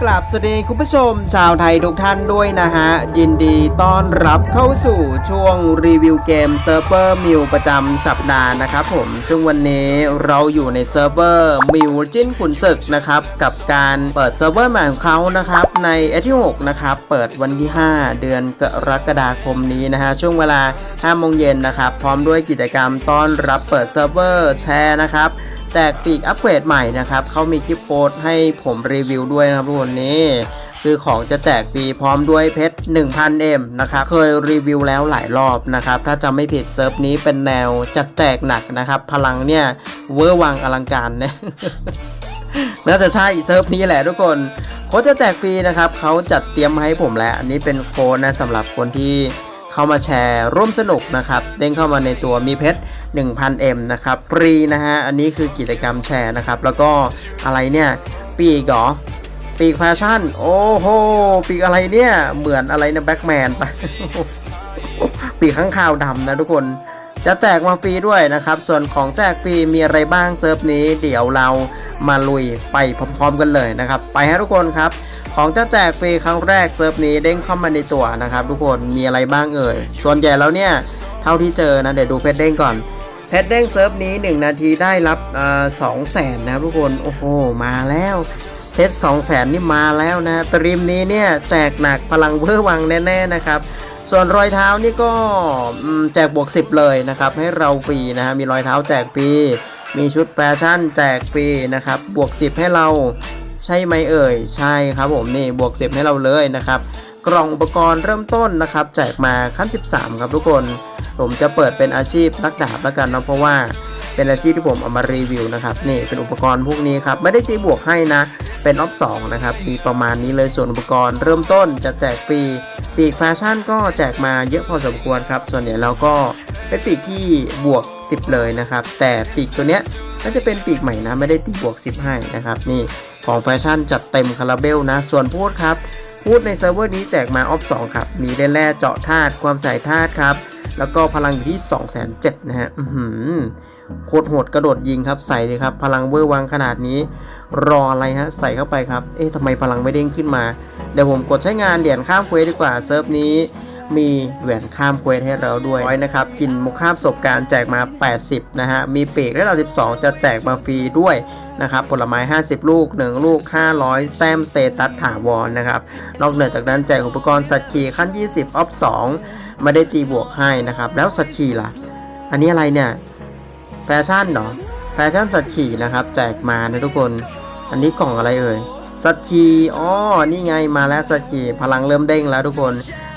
กราบสวัสดีคุณผู้ชม ชาวไทยทุกท่านด้วยนะฮะ ยินดีต้อนรับเข้าสู่ช่วงรีวิวเกมเซิร์ฟเวอร์มิวประจำสัปดาห์นะครับผม ซึ่งวันนี้เราอยู่ในเซิร์ฟเวอร์มิวจิ้นขุนศึกนะครับ กับการเปิดเซิร์ฟเวอร์ใหม่ของเขานะครับ ในเอที่6นะครับ เปิดวันที่ 5 เดือนกรกฎาคมนี้นะฮะ ช่วงเวลา5โมงเย็นนะครับ พร้อมด้วยกิจกรรมต้อนรับเปิดเซิร์ฟเวอร์แชร์นะครับ แจกปีกอัปเกรดใหม่นะครับเขามีคลิปโพสให้ผมรีวิวด้วยนะครับทุกคนนี้คือของจะแจกฟรีพร้อมด้วยเพชร 1000M นะครับ เคยรีวิวแล้วหลายรอบนะครับ ถ้าจำไม่ผิดเซิร์ฟนี้เป็นแนวจัดแจกหนักนะครับ พลังเนี่ย เวอร์วังอลังการนะน่าจะใช่เซิร์ฟนี้แหละทุกคน โค้ดจะแจกฟรีนะครับ เขาจัดเตรียมมาให้ผมแล้ว อันนี้เป็นโค้ดนะสำหรับคนที่เข้ามาแชร์ร่วมสนุกนะครับ เด้งเข้ามาในตัวมีเพชร 1000M นะครับฟรีนะฮะ อันนี้คือกิจกรรมแชร์นะครับ แล้วก็อะไรเนี่ย ปีกเหรอ ปีกแฟชั่น โอ้โห ปีกอะไรเนี่ย เหมือนอะไรนะแบ็กแมนปปีกข้างคาวดำนะทุกคน จะแจกมาฟรีด้วยนะครับ ส่วนของแจกฟรีมีอะไรบ้างเซิร์ฟนี้ เดี๋ยวเรามาลุยไปพร้อมๆกันเลยนะครับ ไปฮะทุกคนครับ ของจะแจกฟรีครั้งแรกเซิร์ฟนี้เด้งเข้ามาในตัวนะครับ ทุกคนมีอะไรบ้างเอ่ยส่วนใหญ่แล้วเนี่ยเท่าที่เจอนะเดี๋ยวดูเพชรเด้งก่อน เพชรเด้งเซิร์ฟนี้ 1 นาทีได้รับสองแสนนะครับทุกคน โอ้โห มาแล้วเพชรสองแสนนี่มาแล้วนะ ตรีมนี้เนี่ยแจกหนักพลังเพื่อวังแน่ๆนะครับ ส่วนรอยเท้านี่ก็แจกบวก 10 เลยนะครับ ให้เราฟรีนะฮะ มีรอยเท้าแจกฟรี มีชุดแฟชั่นแจกฟรีนะครับ บวก 10 ให้เรา ใช่ไหมเอ่ย ใช่ครับผมนี่ บวก 10 ให้เราเลยนะครับ กล่องอุปกรณ์เริ่มต้นนะครับแจกมาขั้น 13 ครับทุกคน ผมจะเปิดเป็นอาชีพนักดาบแล้วกันนะเพราะว่าเป็นอาชีพที่ผมเอามารีวิวนะครับนี่เป็นอุปกรณ์พวกนี้ครับไม่ได้ตีบวกให้นะ เป็นออฟสองนะครับมีประมาณนี้เลยส่วนอุปกรณ์เริ่มต้นจะแจกฟรีปีกแฟชั่นก็แจกมาเยอะพอสมควรครับ ส่วนใหญ่แล้วก็เป็นปีกที่บวก 10 เลยนะครับ แต่ปีกตัวเนี้ยน่าจะเป็นปีกใหม่นะไม่ได้ตีบวก 10 ให้นะครับนี่ของแฟชั่นจัดเต็มคาราเบลนะ ส่วนพูดครับ พูดในเซิร์ฟเวอร์นี้แจกมาออฟ2ครับ มีได้แร่เจาะธาตุความใส่ธาตุครับ แล้วก็พลังอยู่ที่2 7 0 0 0นะฮะอื้อหือโคตรโหดกระโดดยิงครับใส่เลยครับ พลังเวอร์วังขนาดนี้ รออะไรฮะ ใส่เข้าไปครับ เอ๊ะทำไมพลังไม่เด้งขึ้นมา เดี๋ยวผมกดใช้งานเหรียญข้ามเควสดีกว่าเซิร์ฟนี้มีแหวนข้ามเควสให้เราด้วยร้อยนะครับ กินมุกข้ามประสบการณ์แจกมา 80 นะฮะ มีปีกและเรา12 จะแจกมาฟรีด้วย นะครับผลไม้ 50 ลูก 1 ลูก 500 แต้มสเตตัสถาวรนะครับนอกเหนือจากนั้นแจกอุปกรณ์สัตว์ขี่ขั้น 20 ออฟ 2 ไม่ได้ตีบวกให้นะครับ แล้วสัตว์ขี่ล่ะ อันนี้อะไรเนี่ย แฟชั่นเหรอแฟชั่นสัตว์ขี่นะครับ แจกมานะทุกคน อันนี้กล่องอะไรเอ่ยสัตว์ขี่อ๋อนี่ไงมาแล้วสัตว์ขี่พลังเริ่มเด้งแล้วทุกคน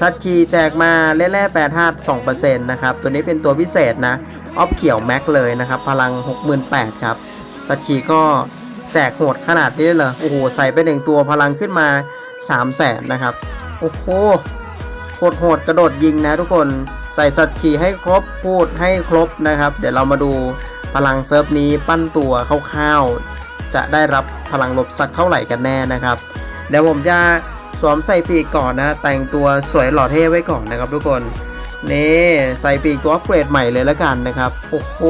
สัตว์ขี่แจกมาเล่ๆแปดห้าสองเปอร์เซ็นต์นะครับ ตัวนี้เป็นตัวพิเศษนะ ออฟเขียวแม็กเลยนะครับ พลัง68,000ครับ ตว์ขี่ก็แจกโหดขนาดนี้เลยเหรอ โอ้โห ใส่ไปหนึ่งตัวพลังขึ้นมา3 0 0แสนนะครับ โอ้โหโหดโหดกระโดดยิงนะทุกคนใส่สัตว์ขี่ให้ครบพูดให้ครบนะครับ เดี๋ยวเรามาดูพลังเซิร์ฟนี้ปั้นตัวคร่าวๆจะได้รับพลังลบสักเท่าไหร่กันแน่นะครับ เดี๋ยวผมจะสวมใส่ปีกก่อนนะ แต่งตัวสวยหล่อเท่ไว้ก่อนนะครับทุกคนนี่ใส่ปีกตัวอัปเกรดใหม่เลยแล้วกันนะครับ โอ้โห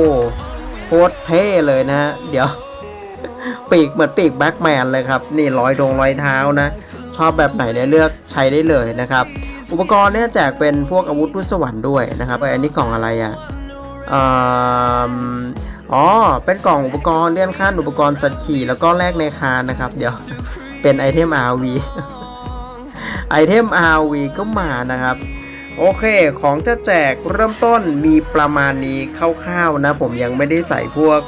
โคตรเท่เลยนะเดี๋ยว ปีกเหมือนปีกแบ็กแมนเลยครับ นี่ร้อยดงร้อยเท้านะ ชอบแบบไหนเนี่ยเลือกใช้ได้เลยนะครับ อุปกรณ์เนี่ยแจกเป็นพวกอาวุธพุทธสวรรค์ด้วยนะครับเอ้ยอันนี้กล่องอะไรอะอ๋อ เป็นกล่องอุปกรณ์เลื่อนขั้นอุปกรณ์สัตว์ขี่แล้วก็แลกในคานนะครับ เดี๋ยวเป็นไอเทม RV ไอเทม RV ก็มานะครับ โอเค ของจะแจกเริ่มต้นมีประมาณนี้คร่าวๆนะ ผมยังไม่ได้ใส่พวก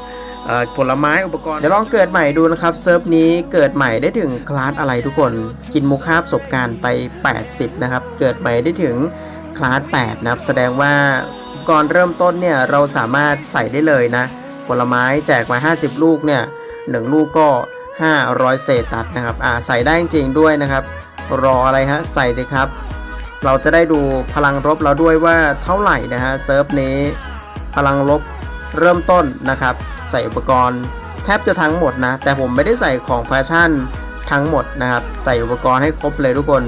ผลไม้อุปกรณ์เดี๋ยวลองเกิดใหม่ดูนะครับเซิร์ฟนี้เกิดใหม่ได้ถึงคลาสอะไรทุกคนกินมุคาบประสบการณ์ไป 80 นะครับ เกิดใหม่ได้ถึงคลาส 8 นะครับ แสดงว่าอุปกรณ์เริ่มต้นเนี่ย เราสามารถใส่ได้เลยนะ ผลไม้แจกมา 50 ลูกเนี่ย1ลูกก็ 500 เศษตัดนะครับอ่าใส่ได้จริงๆด้วยนะครับ รออะไรฮะใส่เลยครับ เราจะได้ดูพลังรบเราด้วยว่าเท่าไหร่นะฮะเซิร์ฟนี้ พลังลบเริ่มต้นนะครับ ใส่อุปกรณ์แทบจะทั้งหมดนะ แต่ผมไม่ได้ใส่ของแฟชั่นทั้งหมดนะครับ ใส่อุปกรณ์ให้ครบเลยทุกคน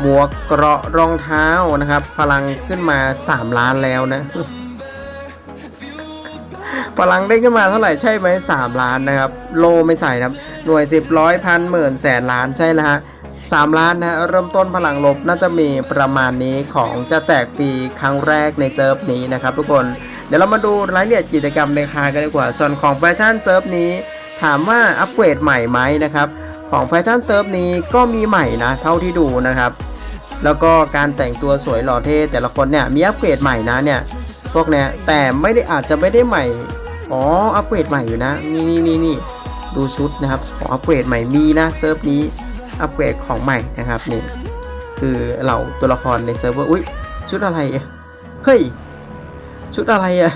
หมวกเกราะรองเท้านะครับ พลังขึ้นมา 3 ล้านแล้วนะ พลังได้ขึ้นมาเท่าไหร่ใช่ไหม3ล้านนะครับ โลไม่ใส่นะหน่วยสิบร้อยพันหมื่นแสนล้านใช่แล้วฮะ สามล้านนะฮะเริ่มต้นพลังลบน่าจะมีประมาณนี้ของจะแจกฟรีครั้งแรกในเซิร์ฟนี้นะครับทุกคนเดี๋ยวเรามาดูรายละเอียดกิจกรรมในคากันดีกว่า ส่วนของแฟชั่นเซิร์ฟนี้ ถามว่าอัปเกรดใหม่ไหมนะครับของแฟชั่นเซิร์ฟนี้ก็มีใหม่นะเท่าที่ดูนะครับแล้วก็การแต่งตัวสวยหล่อเท่แต่ละคนเนี่ยมีอัปเกรดใหม่นะเนี่ยพวกเนี้ยแต่ไม่ได้อาจจะไม่ได้ใหม่อ๋ออัปเกรดใหม่อยู่นะนี่นี่นี่นี่ดูชุดนะครับของอัปเกรดใหม่มีนะเซิร์ฟนี้ อัปเกรดของใหม่นะครับนี่คือเหล่าตัวละครในเซิร์ฟเวอร์อุ้ยชุดอะไรเฮ้ยชุดอะไรอะ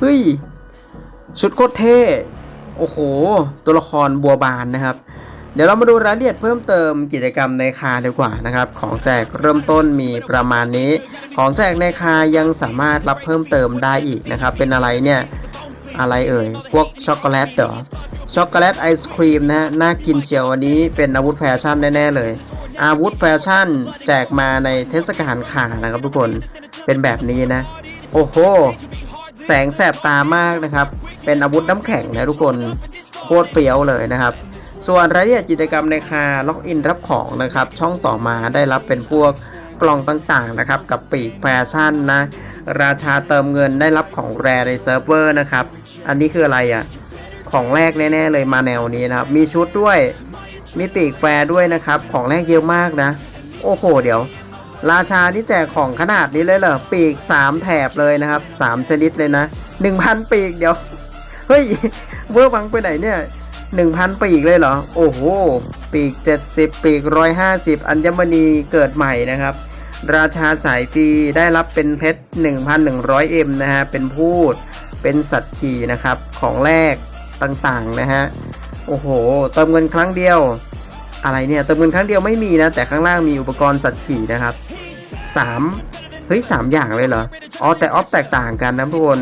เฮ้ยชุดโคตรเท่โอ้โห ตัวละครบัวบานนะครับ เดี๋ยวเรามาดูรายละเอียดเพิ่มเติมกิจกรรมในคาดีกว่านะครับ ของแจกเริ่มต้นมีประมาณนี้ ของแจกในคายังสามารถรับเพิ่มเติมได้อีกนะครับ เป็นอะไรเนี่ยอะไรเอ่ย พวกช็อกโกแลตเหรอ ช็อกโกแลตไอศครีมนะฮะน่ากินเชียวอันนี้เป็นอาวุธแฟชั่นแน่ ๆ เลย อาวุธแฟชั่นแจกมาในเทศกาลขานะครับทุกคนเป็นแบบนี้นะ โอ้โห แสงแสบตามากนะครับ เป็นอาวุธน้ำแข็งนะทุกคนโคตรเปรี้ยวเลยนะครับ ส่วนรายละเอียดกิจกรรมในคาล็อกอินรับของนะครับ ช่องต่อมาได้รับเป็นพวกกล่องต่างๆนะครับกับปีกแฟชั่นนะ ราชาเติมเงินได้รับของแรในเซิร์ฟเวอร์นะครับ อันนี้คืออะไรอะ่ะ ของแรกแน่ๆเลยมาแนวนี้นะครับ มีชุดด้วย มีปีกแฟร์ด้วยนะครับ ของแรกเยอะมากนะ โอ้โห เดี๋ยว ราชาที่แจกของขนาดนี้เลยเหรอ ปีก 3 แถบเลยนะครับ 3 ชนิดเลยนะ 1,000 ปีกเดี๋ยว เฮ้ย เวอร์วังไปไหนเนี่ย1,000 ปีกเลยเหรอ โอ้โห ปีก 70 ปีก 150 อัญมณีเกิดใหม่นะครับ ราชาสายฟรีได้รับเป็นเพชร 1,100M นะฮะ เป็นพูด เป็นสัตว์ขี่นะครับ ของแรก ต่างๆนะฮะ โอ้โห เติมเงินครั้งเดียว อะไรเนี่ย เติมเงินครั้งเดียวไม่มีนะ แต่ข้างล่างมีอุปกรณ์สัตว์ขี่นะครับ 3 เฮ้ย 3 อย่างเลยเหรอ อ๋อ แต่ออฟแตกต่างกันนะทุกคน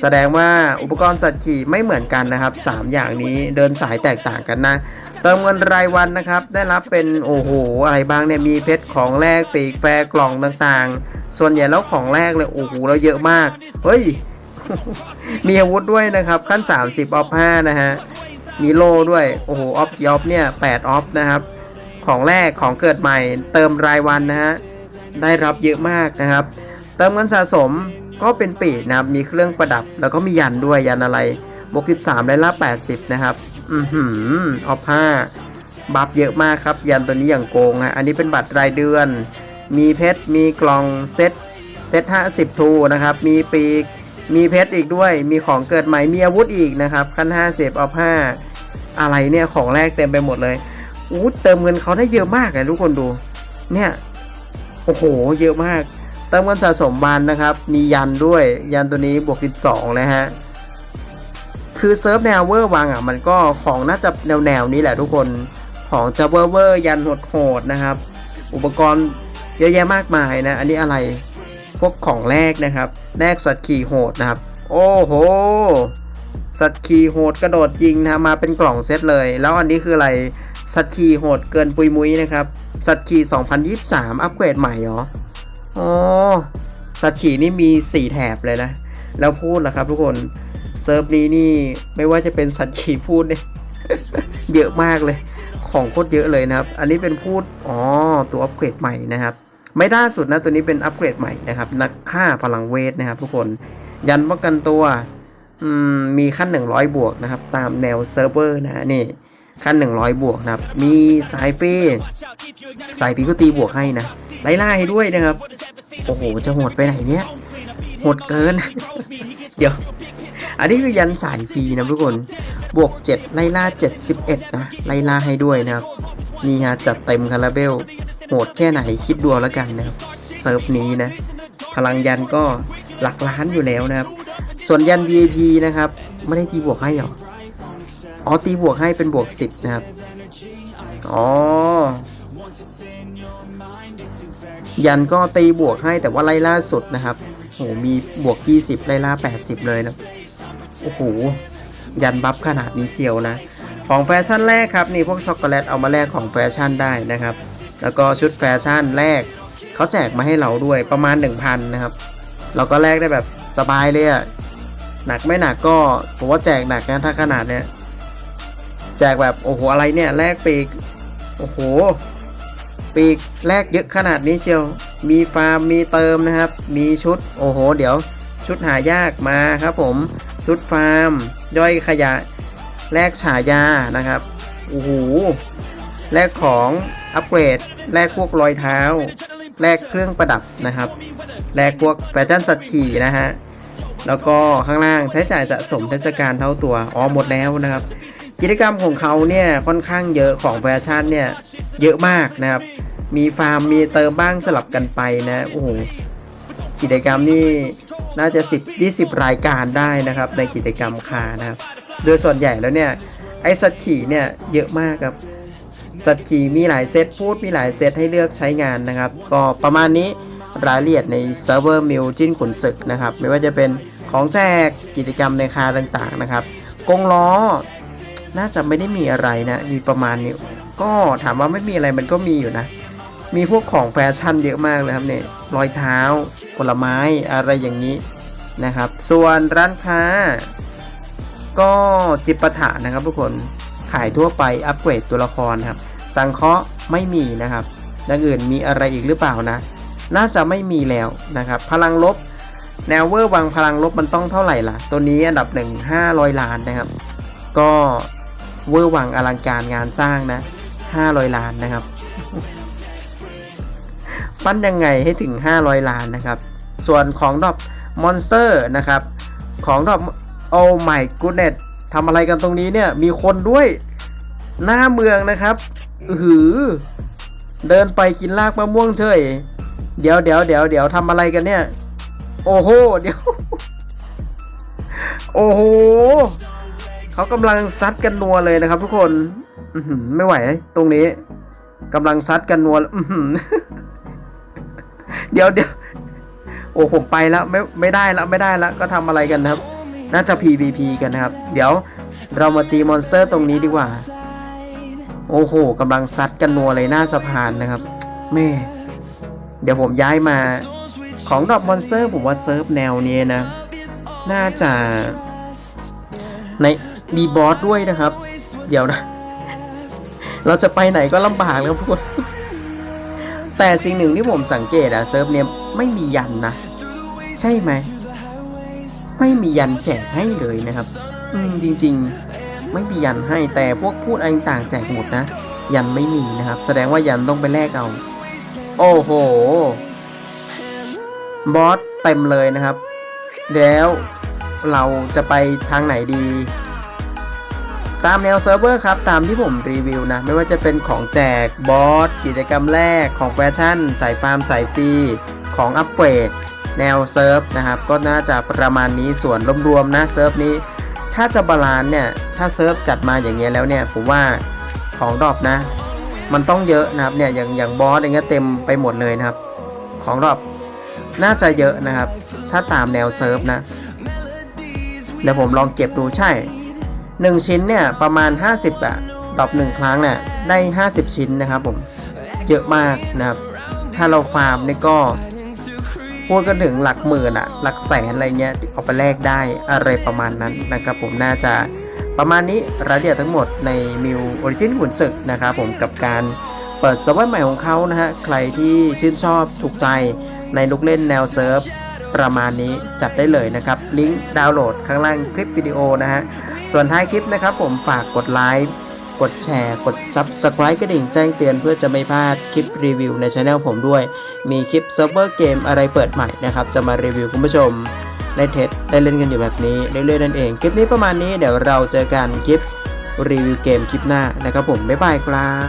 แสดงว่าอุปกรณ์สัตว์ขี่ไม่เหมือนกันนะครับ 3 อย่างนี้เดินสายแตกต่างกันนะ เติมเงินรายวันนะครับ ได้รับเป็นโอ้โหอะไรบ้างเนี่ยมีเพชรของแรกปีกแฟกล่องต่างๆ ส่วนใหญ่แล้วของแรกเลยโอ้โหเราเยอะมาก เฮ้ย มีอาวุธด้วยนะครับ ขั้น 30ออฟ5นะฮะ มีโล่ด้วย โอ้โห ออฟกี่อฟเนี่ย8ออฟนะครับ ของแรกของเกิดใหม่ เติมรายวันนะฮะ ได้รับเยอะมากนะครับ เติมเงินสะสมก็เป็นปีนะครับ มีเครื่องประดับ แล้วก็มียันด้วย ยันอะไรบวก13ได้ละ80 นะครับ อือหือออฟ5บัฟเยอะมากครับ ยันตัวนี้อย่างโกงฮะ อันนี้เป็นบัตรรายเดือน มีเพชร มีกล่องเซตเซต50ทูนะครับ มีปีก มีเพชรอีกด้วย มีของเกิดใหม่ มีอาวุธอีกนะครับ ขั้น50ออฟ5อะไรเนี่ยของแรกเต็มไปหมดเลยอู้เติมเงินเขาได้เยอะมากเลยทุกคนดู เนี่ย โอ้โห เยอะมาก เติมเงินสะสมบานนะครับ มียันด้วย ยันตัวนี้บวก 12 นะฮะ คือเซิร์ฟแนวเวอร์วังอะ มันก็ของน่าจะแนวแนวๆนี้แหละทุกคน ของจะเวอร์เวอร์ยันโหดๆนะครับ อุปกรณ์เยอะแยะมากมายนะ อันนี้อะไร พวกของแรกนะครับแรกสัตว์ขี่โหดนะครับ โอ้โห สัตว์ขี่โหดกระโดดยิงนะมาเป็นกล่องเซตเลย แล้วอันนี้คืออะไรสัตว์ขี่โหดเกินปุยมุ้ยนะครับ สัตว์ขี่2023 อัปเกรดใหม่เหรออ๋อสัตว์ขี่นี่มี 4 แถบเลยนะ แล้วพูดล่ะครับทุกคนเซิร์ฟนี้นี่ไม่ว่าจะเป็นสัตว์ขี่พูดเนี่ยเยอะมากเลย ของโคตรเยอะเลยนะครับ อันนี้เป็นพูดอ๋อตัวอัปเกรดใหม่นะครับ ไม่ล่าสุดนะตัวนี้เป็นอัปเกรดใหม่นะครับ นักฆ่าพลังเวทนะครับทุกคน ยันป้องกันตัวมมีขั้น 100 บวกนะครับ ตามแนวเซิร์ฟเวอร์นะนี่ขั้น 100 บวกนะครับ มีสายฟรีสายฟีก็ตีบวกให้นะ ไล่ล่าให้ด้วยนะครับ โอ้โห จะโหดไปไหนเนี่ยโหดเกิน เดี๋ยว อันนี้คือยันสายฟรีนะทุกคน บวก 7 ไล่ล่า 71 นะ ไล่ล่าให้ด้วยนะครับ นี่ฮะจัดเต็มคาราเบลโหดแค่ไหนคิดดูแล้วกันนะครับเซิร์ฟนี้นะ พลังยันก็หลักล้านอยู่แล้วนะครับ ส่วนยัน VIP นะครับ ไม่ได้ตีบวกให้หรออ๋อตีบวกให้เป็นบวก 10 นะครับ อ๋อ ยันก็ตีบวกให้แต่ว่าไล่ล่าสุดนะครับโหมีบวก 20 ไล่ล่า 80 เลยนะ โอ้โห ยันบัฟขนาดนี้เชียวนะ ของแฟชั่นแรกครับนี่พวกช็อกโกแลตเอามาแลกของแฟชั่นได้นะครับ แล้วก็ชุดแฟชั่นแรกเขาแจกมาให้เราด้วยประมาณ 1,000นะครับเราก็แลกได้แบบสบายเลยอะหนักไม่หนักก็ผมว่าแจกหนักนะถ้าขนาดเนี้ยแจกแบบโอ้โหอะไรเนี่ยแลกปีกโอ้โหปีกแลกเยอะขนาดนี้เชียว มีฟาร์มมีเติมนะครับ มีชุดโอ้โห เดี๋ยว ชุดหายากมาครับผม ชุดฟาร์ม ย่อยขยะ แลกฉายานะครับโอ้โหแลกของอัปเกรดแลกพวกรอยเท้า แลกเครื่องประดับนะครับ แลกพวกแฟชั่นสัตว์ขี่นะฮะแล้วก็ข้างล่างใช้จ่ายสะสมเทศกาลเท่าตัวอ๋อหมดแล้วนะครับ กิจกรรมของเขาเนี่ยค่อนข้างเยอะของแฟชั่นเนี่ยเยอะมากนะครับ มีฟาร์มมีเติมบ้างสลับกันไปนะโอ้โหกิจกรรมนี่น่าจะ 10 20 รายการได้นะครับ ในกิจกรรมคานะครับ โดยส่วนใหญ่แล้วเนี่ยไอ้สัตว์ขี่เนี่ยเยอะมากครับสัตว์ขี่มีหลายเซตพูดมีหลายเซตให้เลือกใช้งานนะครับ ก็ประมาณนี้รายละเอียดในเซิร์ฟเวอร์มิวจิ้นขุนศึกนะครับ ไม่ว่าจะเป็นของแจกกิจกรรมในคาต่างๆนะครับกงล้อ น่าจะไม่ได้มีอะไรนะ มีประมาณนี้ ก็ถามว่าไม่มีอะไรมันก็มีอยู่นะ มีพวกของแฟชั่นเยอะมากเลยครับเนี่ยรอยเท้า ผลไม้อะไรอย่างนี้นะครับ ส่วนร้านค้า ก็จิปาถะนะครับทุกคนขายทั่วไปอัปเกรดตัวละครครับ สังเคราะห์ไม่มีนะครับอย่างอื่นมีอะไรอีกหรือเปล่านะ น่าจะไม่มีแล้วนะครับ พลังลบแนวเวอร์วังพลังลบมันต้องเท่าไหร่ล่ะ ตัวนี้อันดับหนึ่งห้าร้อยล้านนะครับ ก็เวอร์วังอลังการงานสร้างนะห้าร้อยล้านนะครับ ปั้นยังไงให้ถึง500ล้านนะครับ ส่วนของดอกมอนสเตอร์นะครับ ของดอก โอ้ my goodness ทำอะไรกันตรงนี้เนี่ย มีคนด้วย หน้าเมืองนะครับอือหือ เดินไปกินลากมะม่วงเฉย เดี๋ยวเดี๋ยวเดี๋ยวเดี๋ยวทำอะไรกันเนี่ย โอ้โห เดี๋ยว โอ้โห เขากำลังซัดกันนัวเลยนะครับ ทุกคนไม่ไหว ตรงนี้กำลังซัดกันนัวเดี๋ยวเดี๋ยวโอ้ผมไปแล้วไม่ไม่ได้แล้วไม่ได้แล้วก็ทำอะไรกันครับ น่าจะ PVP กันนะครับ เดี๋ยวเรามาตีมอนสเตอร์ตรงนี้ดีกว่า โอ้โหกำลังซัดกันนัวเลยหน้าสะพานนะครับแม่เดี๋ยวผมย้ายมาของดอกมอนสเตอร์ผมว่าเซิร์ฟแนวนี้นะ น่าจะ ในมีบอสด้วยนะครับ เดี๋ยวนะ เราจะไปไหนก็ลำบากแล้วพวกแต่สิ่งหนึ่งที่ผมสังเกตอะเซิร์ฟเนี่ยไม่มียันนะ ใช่ไหม ไม่มียันแจกให้เลยนะครับ อืมจริง ๆ ไม่มียันให้แต่พวกพูดอะไรต่างๆแจกหมดนะ ยันไม่มีนะครับ แสดงว่ายันต้องไปแลกเอา โอ้โห บอสเต็มเลยนะครับ แล้วเราจะไปทางไหนดี ตามแนวเซิร์ฟเวอร์ครับ ตามที่ผมรีวิวนะ ไม่ว่าจะเป็นของแจกบอสกิจกรรมแรกของแฟชั่นสายฟาร์มสายฟรีของอัปเกรด แนวเซิร์ฟนะครับก็น่าจะประมาณนี้ส่วนรวมๆนะเซิร์ฟนี้ถ้าจะบาลานเนี่ยถ้าเซิร์ฟจัดมาอย่างเงี้ยแล้วเนี่ยผมว่าของรอปนะ มันต้องเยอะนะครับเนี่ยอย่างอย่างบอสอย่างเงี้ยเต็มไปหมดเลยนะครับ ของรอปน่าจะเยอะนะครับ ถ้าตามแนวเซิร์ฟนะเดี๋ยวผมลองเก็บดูใช่ 1 ชิ้นเนี่ยประมาณ 50อะดรอปหนึ่งครั้งเนี่ยได้ 50 ชิ้นนะครับผมเยอะมากนะครับ ถ้าเราฟาร์มนี่ก็ พูดกันถึงหลักหมื่นอะหลักแสนอะไรเงี้ยเอาไปแลกได้อะไรประมาณนั้นนะครับผมน่าจะประมาณนี้รายละเอียดทั้งหมดในมิวออริจินหุ่นศึกนะครับผมกับการเปิดเซิร์ฟเวอร์ใหม่ของเขานะฮะใครที่ชื่นชอบถูกใจในลูกเล่นแนวเซิร์ฟประมาณนี้จัดได้เลยนะครับ ลิงก์ดาวน์โหลดข้างล่างคลิปวิดีโอนะฮะส่วนท้ายคลิปนะครับผมฝากกดไลค์ กดแชร์ กด Subscribe กระดิ่งแจ้งเตือนเพื่อจะไม่พลาดคลิปรีวิวในช anel ผมด้วย มีคลิปเซิร์ฟเวอร์เกมอะไรเปิดใหม่นะครับ จะมารีวิวคุณผู้ชม ได้เทสได้เล่นกันอยู่แบบนี้เรื่อยๆนั่นเอง คลิปนี้ประมาณนี้เดี๋ยวเราเจอกันคลิปรีวิวเกมคลิปหน้านะครับผม บ๊ายบายครับ